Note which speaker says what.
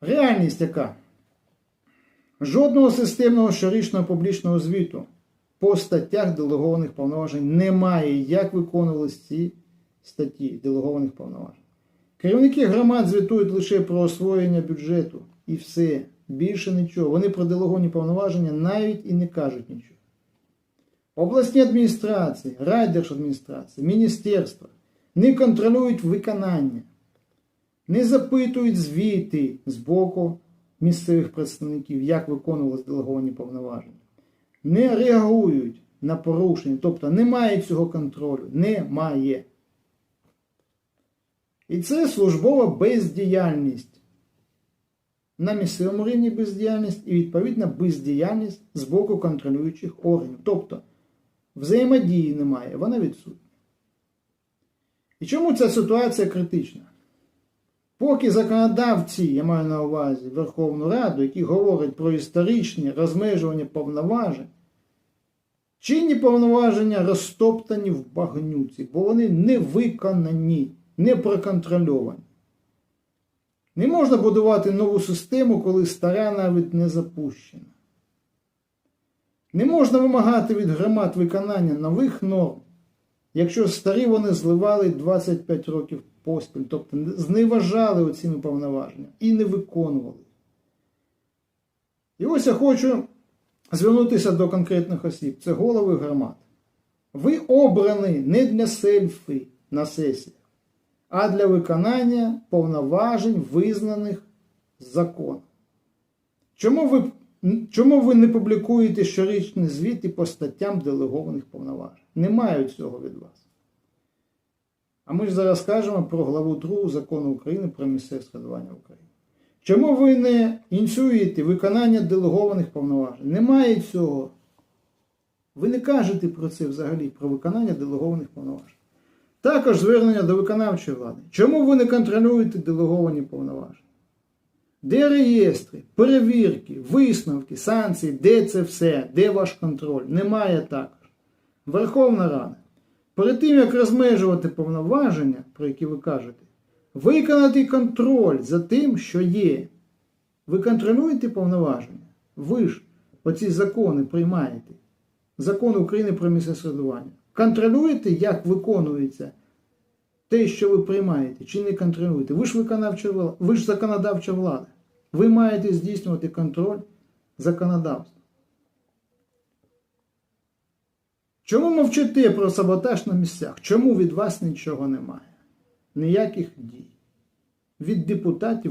Speaker 1: Реальність яка? Жодного системного щорічного публічного звіту по статтях делегованих повноважень немає, як виконувалися ці статті делегованих повноважень. Керівники громад звітують лише про освоєння бюджету і все. Більше нічого. Вони про делеговані повноваження навіть і не кажуть нічого. Обласні адміністрації, райдержадміністрації, міністерства не контролюють виконання, не запитують звіти з боку місцевих представників, як виконувалися делеговані повноваження, не реагують на порушення, тобто немає цього контролю, немає. І це службова бездіяльність. На місцевому рівні бездіяльність і відповідна бездіяльність з боку контролюючих органів. Тобто взаємодії немає, вона відсутня. І чому ця ситуація критична? Поки законодавці, я маю на увазі Верховну Раду, які говорять про історичні розмежування повноважень, чинні повноваження розтоптані в багнюці, бо вони не виконані, не проконтрольовані. Не можна будувати нову систему, коли стара навіть не запущена. Не можна вимагати від громад виконання нових норм, якщо старі вони зливали 25 років поспіль, тобто зневажали оціми повноваженнями і не виконували. І ось я хочу звернутися до конкретних осіб. Це голови громад. Ви обрані не для сельфи на сесіях, а для виконання повноважень, визнаних законом. Чому ви, чому ви не публікуєте щорічні звіти по статтям делегованих повноважень? Немає цього від вас. А ми ж зараз кажемо про главу 2 закону України про місцеве складування України. Чому ви не ініціюєте виконання делегованих повноважень? Немає цього. Ви не кажете про це взагалі, про виконання делегованих повноважень. Також звернення до виконавчої влади. Чому ви не контролюєте делеговані повноваження? Де реєстри, перевірки, висновки, санкції, де це все, де ваш контроль? Немає також. Верховна Рада. Перед тим, як розмежувати повноваження, про які ви кажете, виконати контроль за тим, що є. Ви контролюєте повноваження? Ви ж оці закони приймаєте. Закон України про місцеве самоврядування. Контролюєте, як виконується те, що ви приймаєте, чи не контролюєте? Ви ж виконавча влада, ви ж законодавча влада. Ви маєте здійснювати контроль законодавства. Чому мовчите про саботаж на місцях? Чому від вас нічого немає? Ніяких дій. Від депутатів